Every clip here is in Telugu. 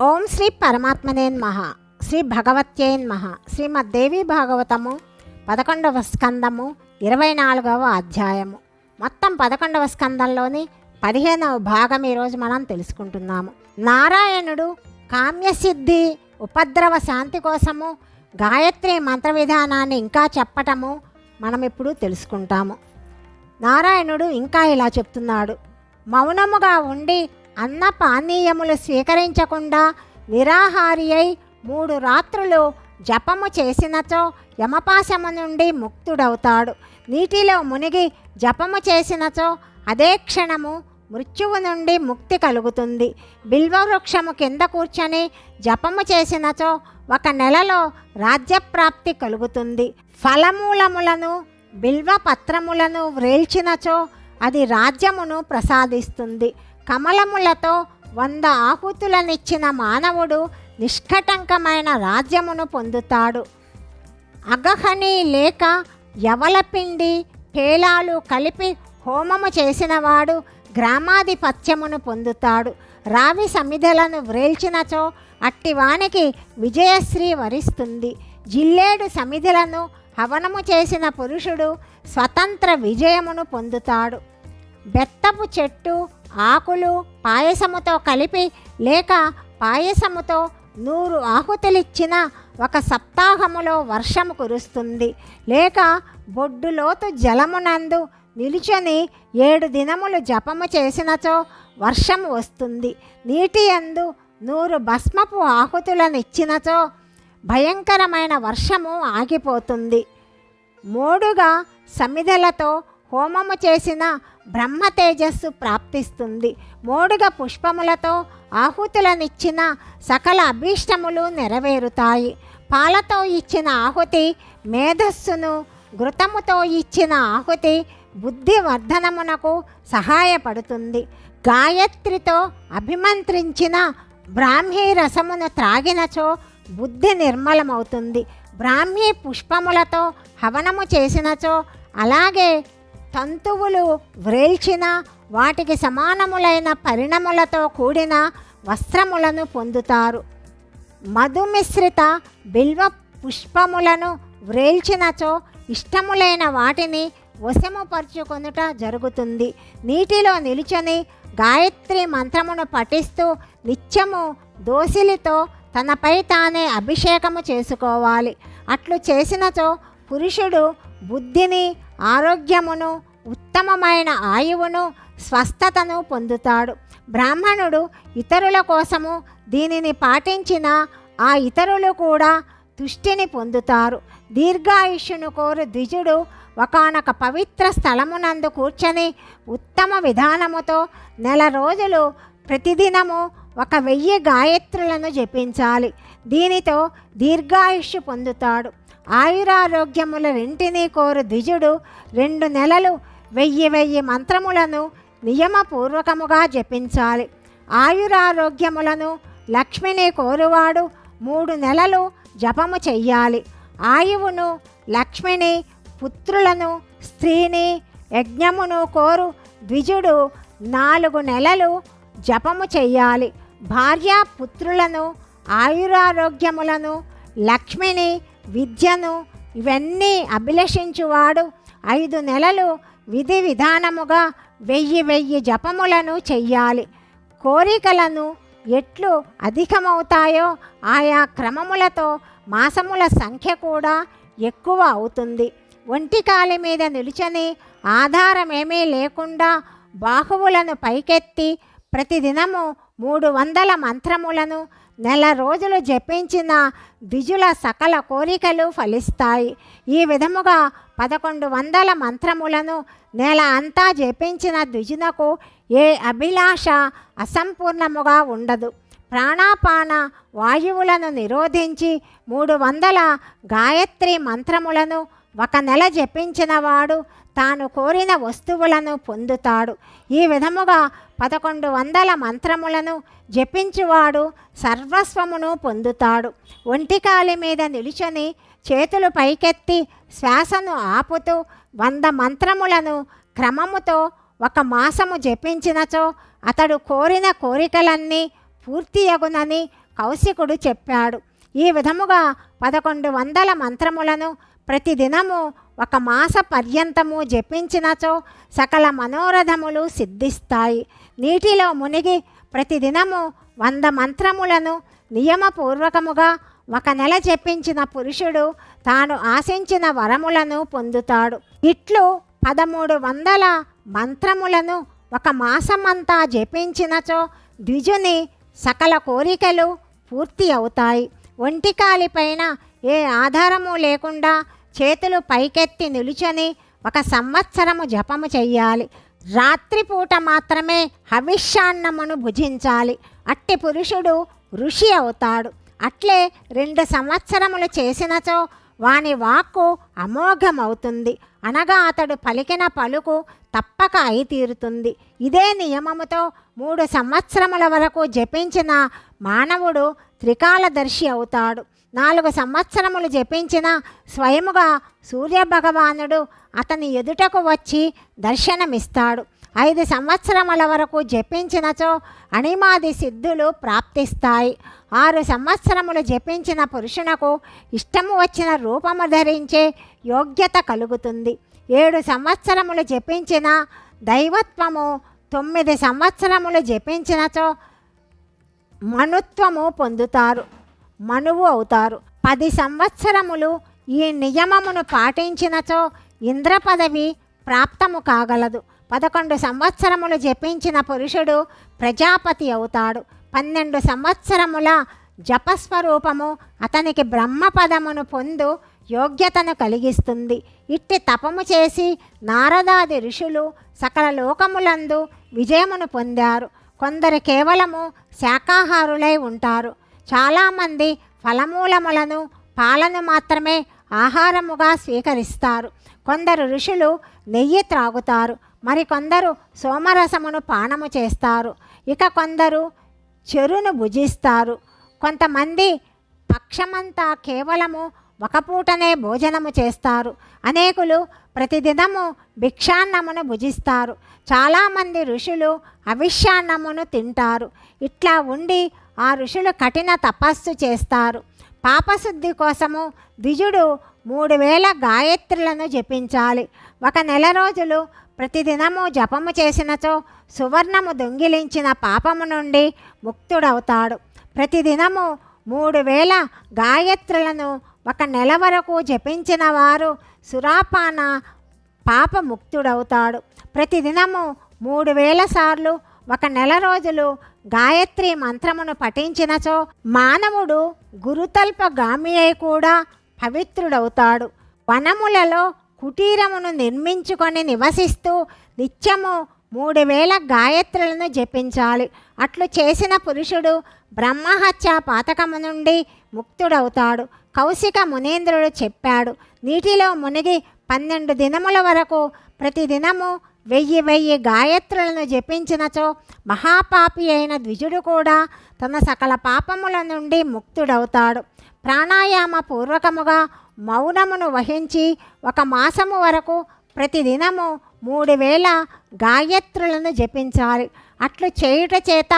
ఓం శ్రీ పరమాత్మనేన్మహ శ్రీ భగవత్యేన్ మహ శ్రీమద్దేవి భాగవతము పదకొండవ స్కందము ఇరవై నాలుగవ అధ్యాయము. మొత్తం పదకొండవ స్కందంలోని పదిహేనవ భాగం ఈరోజు మనం తెలుసుకుంటున్నాము. నారాయణుడు కామ్యసిద్ధి ఉపద్రవ శాంతి కోసము గాయత్రి మంత్ర విధానాన్ని ఇంకా చెప్పటము మనం ఇప్పుడు తెలుసుకుంటాము. నారాయణుడు ఇంకా ఇలా చెప్తున్నాడు. మౌనముగా ఉండి అన్న పానీయములు స్వీకరించకుండా నిరాహారి అయి మూడు రాత్రులు జపము చేసినచో యమపాశము నుండి ముక్తుడవుతాడు. నీటిలో మునిగి జపము చేసినచో అదే క్షణము మృత్యువు నుండి ముక్తి కలుగుతుంది. బిల్వవృక్షము కింద కూర్చొని జపము చేసినచో ఒక నెలలో రాజ్యప్రాప్తి కలుగుతుంది. ఫలమూలములను బిల్వ పత్రములను వ్రేల్చినచో అది రాజ్యమును ప్రసాదిస్తుంది. కమలములతో వంద ఆహుతులనిచ్చిన మానవుడు నిష్కటంకమైన రాజ్యమును పొందుతాడు. అగహని లేక యవలపిండి పేలాలు కలిపి హోమము చేసినవాడు గ్రామాధిపత్యమును పొందుతాడు. రావి సమిధలను వ్రేల్చినచో అట్టివానికి విజయశ్రీ వరిస్తుంది. జిల్లేడు సమిధలను హవనము చేసిన పురుషుడు స్వతంత్ర విజయమును పొందుతాడు. బెత్తపు చెట్టు ఆకులు పాయసముతో కలిపి లేక పాయసముతో నూరు ఆహుతులిచ్చిన ఒక సప్తాహములో వర్షము కురుస్తుంది. లేక బొడ్డులోతు జలమునందు నిలుచొని ఏడు దినములు జపము చేసినచో వర్షము వస్తుంది. నీటి యందు నూరు భస్మపు ఆహుతులనిచ్చినచో భయంకరమైన వర్షము ఆగిపోతుంది. మోడుగా సమిధలతో హోమము చేసిన బ్రహ్మ తేజస్సు ప్రాప్తిస్తుంది. మోడుగ పుష్పములతో ఆహుతులనిచ్చిన సకల అభీష్టములు నెరవేరుతాయి. పాలతో ఇచ్చిన ఆహుతి మేధస్సును ఘృతముతో ఇచ్చిన ఆహుతి బుద్ధి వర్ధనమునకు సహాయపడుతుంది. గాయత్రితో అభిమంత్రించిన బ్రాహ్మీ రసమును త్రాగినచో బుద్ధి నిర్మలమవుతుంది. బ్రాహ్మీ పుష్పములతో హవనము చేసినచో అలాగే తంతువులు వ్రేల్చిన వాటికి సమానములైన పరిణములతో కూడిన వస్త్రములను పొందుతారు. మధుమిశ్రిత బిల్వ పుష్పములను వ్రేల్చినచో ఇష్టములైన వాటిని వశముపరుచుకొనుట జరుగుతుంది. నీటిలో నిలుచొని గాయత్రి మంత్రమును పఠిస్తూ నిత్యము దోసిలితో తనపై తానే అభిషేకము చేసుకోవాలి. అట్లు చేసినచో పురుషుడు బుద్ధిని ఆరోగ్యమును ఉత్తమమైన ఆయువును స్వస్థతను పొందుతాడు. బ్రాహ్మణుడు ఇతరుల కోసము దీనిని పాటించిన ఆ ఇతరులు కూడా తుష్టిని పొందుతారు. దీర్ఘాయుష్యును కోరు ద్విజుడు ఒకనొక పవిత్ర స్థలమునందు కూర్చొని ఉత్తమ విధానముతో నెల రోజులు ప్రతిదినము ఒక వెయ్యి గాయత్రులను జపించాలి. దీనితో దీర్ఘాయుష్యు పొందుతాడు. ఆయురారోగ్యముల రెంటిని కోరు ద్విజుడు రెండు నెలలు వెయ్యి వెయ్యి మంత్రములను నియమపూర్వకముగా జపించాలి. ఆయురారోగ్యములను లక్ష్మిని కోరువాడు మూడు నెలలు జపము చెయ్యాలి. ఆయువును లక్ష్మిని పుత్రులను స్త్రీని యజ్ఞమును కోరు ద్విజుడు నాలుగు నెలలు జపము చెయ్యాలి. భార్య పుత్రులను ఆయురారోగ్యములను లక్ష్మిని విద్యను ఇవన్నీ అభిలషించువాడు ఐదు నెలలు విధి విధానముగా వెయ్యి వెయ్యి జపములను చెయ్యాలి. కోరికలను ఎట్లు అధికమవుతాయో ఆయా క్రమములతో మాసముల సంఖ్య కూడా ఎక్కువ అవుతుంది. ఒంటికాలి మీద నిలుచని ఆధారమేమీ లేకుండా బాహువులను పైకెత్తి ప్రతిదినము మూడు వందల మంత్రములను నెల రోజులు జపించిన ద్విజుల సకల కోరికలు ఫలిస్తాయి. ఈ విధముగా పదకొండు వందల మంత్రములను నెల అంతా జపించిన ద్విజునకు ఏ అభిలాష అసంపూర్ణముగా ఉండదు. ప్రాణాపాన వాయువులను నిరోధించి మూడు వందల గాయత్రి మంత్రములను ఒక నెల జపించినవాడు తాను కోరిన వస్తువులను పొందుతాడు. ఈ విధముగా పదకొండు వందల మంత్రములను జపించువాడు సర్వస్వమును పొందుతాడు. ఒంటికాలి మీద నిలుచొని చేతులు పైకెత్తి శ్వాసను ఆపుతూ వంద మంత్రములను క్రమముతో ఒక మాసము జపించినచో అతడు కోరిన కోరికలన్నీ పూర్తియగునని కౌశికుడు చెప్పాడు. ఈ విధముగా పదకొండు వందల మంత్రములను ప్రతిదినము ఒక మాస పర్యంతము జపించినచో సకల మనోరథములు సిద్ధిస్తాయి. నీటిలో మునిగి ప్రతిదినము వంద మంత్రములను నియమపూర్వకముగా ఒక నెల జపించిన పురుషుడు తాను ఆశించిన వరములను పొందుతాడు. ఇట్లు పదమూడు వందల మంత్రములను ఒక మాసమంతా జపించినచో ద్విజుని సకల కోరికలు పూర్తి అవుతాయి. ఒంటికాలిపైన ఏ ఆధారము లేకుండా చేతులు పైకెత్తి నిలుచొని ఒక సంవత్సరము జపము చెయ్యాలి. రాత్రిపూట మాత్రమే హవిష్యాన్నమును భుజించాలి. అట్టి పురుషుడు ఋషి అవుతాడు. అట్లే రెండు సంవత్సరములు చేసినచో వాని వాక్కు అమోఘమవుతుంది. అనగా అతడు పలికిన పలుకు తప్పక అయి తీరుతుంది ఇదే నియమముతో మూడు సంవత్సరముల వరకు జపించిన మానవుడు త్రికాలదర్శి అవుతాడు. నాలుగు సంవత్సరములు జపించిన స్వయముగా సూర్యభగవానుడు అతని ఎదుటకు వచ్చి దర్శనమిస్తాడు. ఐదు సంవత్సరముల వరకు జపించినచో అణిమాది సిద్ధులు ప్రాప్తిస్తాయి. ఆరు సంవత్సరములు జపించిన పురుషునకు ఇష్టము వచ్చిన రూపము ధరించే యోగ్యత కలుగుతుంది. ఏడు సంవత్సరములు జపించిన దైవత్వము తొమ్మిది సంవత్సరములు జపించినచో మనుత్వము పొందుతారు. మనువు అవుతారు. పది సంవత్సరములు ఈ నియమమును పాటించినచో ఇంద్ర పదవి ప్రాప్తము కాగలదు. పదకొండు సంవత్సరములు జపించిన పురుషుడు ప్రజాపతి అవుతాడు. పన్నెండు సంవత్సరముల జపస్వరూపము అతనికి బ్రహ్మపదమును పొందు యోగ్యతను కలిగిస్తుంది. ఇట్టి తపము చేసి నారదాది ఋషులు సకల లోకములందు విజయమును పొందారు. కొందరు కేవలము శాకాహారులై ఉంటారు. చాలామంది ఫలమూలములను పాలను మాత్రమే ఆహారముగా స్వీకరిస్తారు. కొందరు ఋషులు నెయ్యి త్రాగుతారు. మరికొందరు సోమరసమును పానము చేస్తారు. ఇక కొందరు చెరును భుజిస్తారు. కొంతమంది పక్షమంతా కేవలము ఒక పూటనే భోజనము చేస్తారు. అనేకులు ప్రతిదినము భిక్షాన్నమును భుజిస్తారు. చాలామంది ఋషులు అవిష్యాన్నమును తింటారు. ఇట్లా ఉండి ఆ ఋషులు కఠిన తపస్సు చేస్తారు. పాపశుద్ధి కోసము ద్విజుడు మూడు వేల గాయత్రులను జపించాలి. ఒక నెల రోజులు ప్రతిదినము జపము చేసినచో సువర్ణము దొంగిలించిన పాపము నుండి ముక్తుడవుతాడు. ప్రతిదినము మూడు వేల గాయత్రులను ఒక నెల వరకు జపించిన వారు సురాపాన పాపముక్తుడవుతాడు ప్రతిదినము మూడు వేల సార్లు ఒక నెల రోజులు గాయత్రి మంత్రమును పఠించినచో మానవుడు గురుతల్ప గామి కూడా పవిత్రుడవుతాడు. వనములలో కుటీరమును నిర్మించుకొని నివసిస్తూ నిత్యము మూడు వేల గాయత్రులను జపించాలి. అట్లు చేసిన పురుషుడు బ్రహ్మహత్య పాతకము నుండి ముక్తుడవుతాడు. కౌశిక మునేంద్రుడు చెప్పాడు నీటిలో మునిగి పన్నెండు దినముల వరకు ప్రతిదినము వెయ్యి వెయ్యి గాయత్రులను జపించినచో మహాపాపి అయిన ద్విజుడు కూడా తన సకల పాపముల నుండి ముక్తుడవుతాడు. ప్రాణాయామ పూర్వకముగా మౌనమును వహించి ఒక మాసము వరకు ప్రతిదినము మూడు వేల గాయత్రులను జపించాలి. అట్లు చేయుట చేత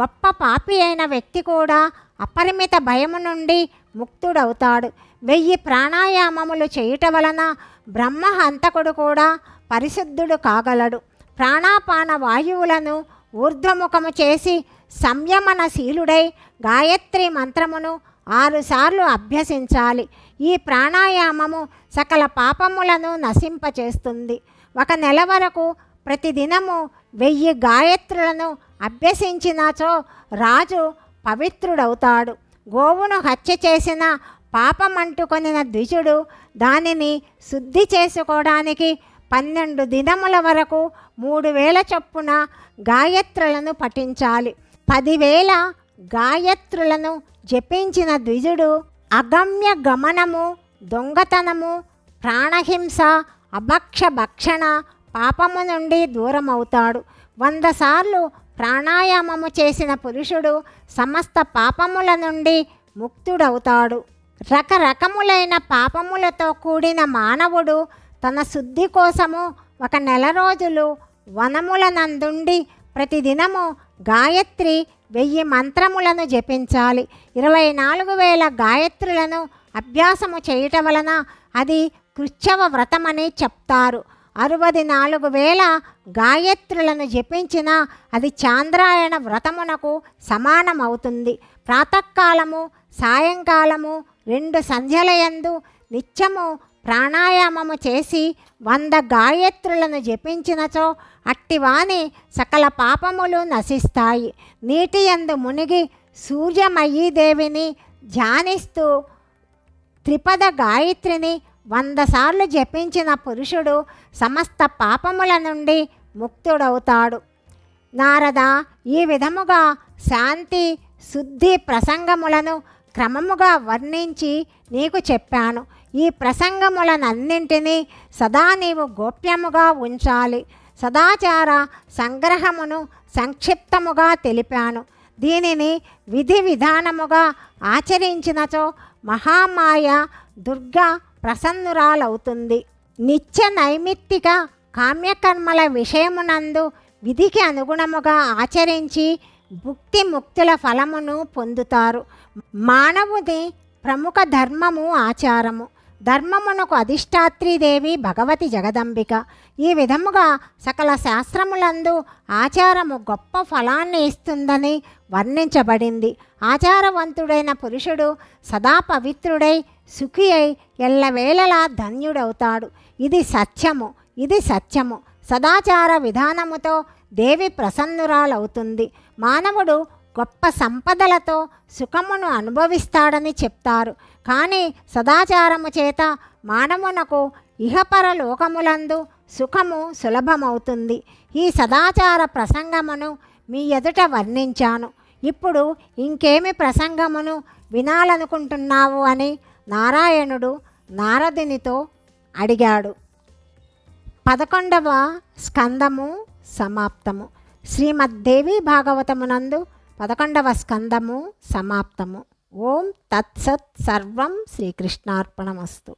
గొప్ప పాపి అయిన వ్యక్తి కూడా అపరిమిత భయము నుండి ముక్తుడవుతాడు. వెయ్యి ప్రాణాయామములు చేయుట వలన బ్రహ్మ హంతకుడు కూడా పరిశుద్ధుడు కాగలడు. ప్రాణాపాన వాయువులను ఊర్ధ్వముఖము చేసి సంయమనశీలుడై గాయత్రి మంత్రమును ఆరుసార్లు అభ్యసించాలి. ఈ ప్రాణాయామము సకల పాపములను నశింపచేస్తుంది. ఒక నెల వరకు ప్రతిదినము వెయ్యి గాయత్రులను అభ్యసించినచో రాజు పవిత్రుడవుతాడు. గోవును హత్య చేసిన పాపమంటుకొనిన ద్విజుడు దానిని శుద్ధి చేసుకోవడానికి పన్నెండు దినముల వరకు మూడు వేల చొప్పున గాయత్రులను పఠించాలి. పదివేల గాయత్రులను జపించిన ద్విజుడు అగమ్య గమనము దొంగతనము ప్రాణహింస అభక్ష భక్షణ పాపము నుండి దూరమవుతాడు. వంద సార్లు ప్రాణాయామము చేసిన పురుషుడు సమస్త పాపముల నుండి ముక్తుడవుతాడు. రకరకములైన పాపములతో కూడిన మానవుడు తన శుద్ధి కోసము ఒక నెల రోజులు వనముల నందుండి ప్రతిదినము గాయత్రి వెయ్యి మంత్రములను జపించాలి. ఇరవై నాలుగు వేల గాయత్రులను అభ్యాసము చేయటం వలన అది కృత్యవ వ్రతమని చెప్తారు. అరవది నాలుగు వేల గాయత్రులను జపించిన అది చాంద్రాయణ వ్రతమునకు సమానమవుతుంది. ప్రాతకాలము సాయంకాలము రెండు సంధ్యలయందు నిత్యము ప్రాణాయామము చేసి వంద గాయత్రులను జపించినచో అట్టివాని సకల పాపములు నశిస్తాయి. నీటి యందు మునిగి సూర్యమయీదేవిని ధ్యానిస్తూ త్రిపద గాయత్రిని వంద సార్లు జపించిన పురుషుడు సమస్త పాపముల నుండి ముక్తుడవుతాడు. నారద ఈ విధముగా శాంతి శుద్ధి ప్రసంగములను క్రమముగా వర్ణించి నీకు చెప్పాను. ఈ ప్రసంగములనన్నింటినీ సదా నీవు గోప్యముగా ఉంచాలి. సదాచార సంగ్రహమును సంక్షిప్తముగా తెలిపాను. దీనిని విధి విధానముగా ఆచరించినచో మహామాయ దుర్గా ప్రసన్నురాలవుతుంది. నిత్య నైమిత్తిక కామ్యకర్మల విషయమునందు విధికి అనుగుణముగా ఆచరించి భుక్తి ముక్తుల ఫలమును పొందుతారు. మానవుది ప్రముఖ ధర్మము ఆచారము. ధర్మమునకు అధిష్టాత్రీదేవి భగవతి జగదంబిక. ఈ విధముగా సకల శాస్త్రములందు ఆచారము గొప్ప ఫలాన్ని ఇస్తుందని వర్ణించబడింది. ఆచారవంతుడైన పురుషుడు సదా పవిత్రుడై సుఖి అయి ఎల్లవేళలా ధన్యుడవుతాడు. ఇది సత్యము ఇది సత్యము. సదాచార విధానముతో దేవి ప్రసన్నురాలవుతుంది. మానవుడు గొప్ప సంపదలతో సుఖమును అనుభవిస్తాడని చెప్తారు. కానీ సదాచారము చేత మానవునకు ఇహపర లోకములందు సుఖము సులభమవుతుంది. ఈ సదాచార ప్రసంగమును మీ ఎదుట వర్ణించాను. ఇప్పుడు ఇంకేమి ప్రసంగమును వినాలనుకుంటున్నావు అని నారాయణుడు నారదునితో అడిగాడు. పదకొండవ స్కందము సమాప్తము. శ్రీమద్దేవి భాగవతమునందు పదకొండవ స్కందము సమాప్తము. ఓం తత్సత్ సర్వం శ్రీకృష్ణార్పణమస్తు.